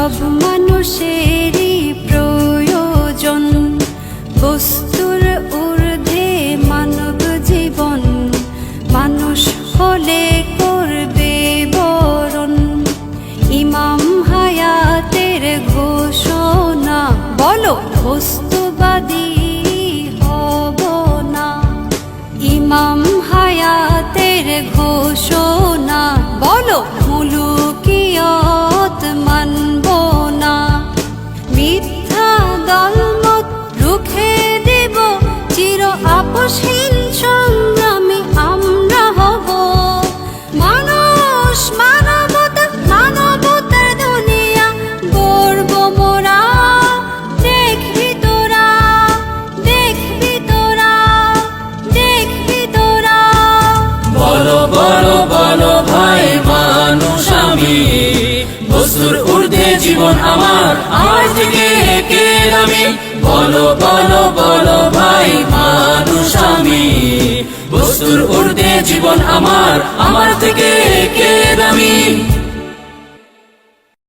সব মানুষেরই প্রয়োজন। বস্তুর ঊর্ধ্বে মানব জীবন, মানুষ হলে করবে বরণ। ইমাম হায়াতের ঘোষণা, বলো, বস্তুবাদী হব না? ইমাম হায়াতের ঘোষণা, বলো মুলু দলমত রুখে দেব চির আপসহীন ঊর্ধ্বে জীবন আমার। আমার থেকে কে আমি বলো বলো বলো ভাই, মানুষ আমি। বস্তুর ঊর্ধ্বে জীবন আমার। আমার থেকে কে দামি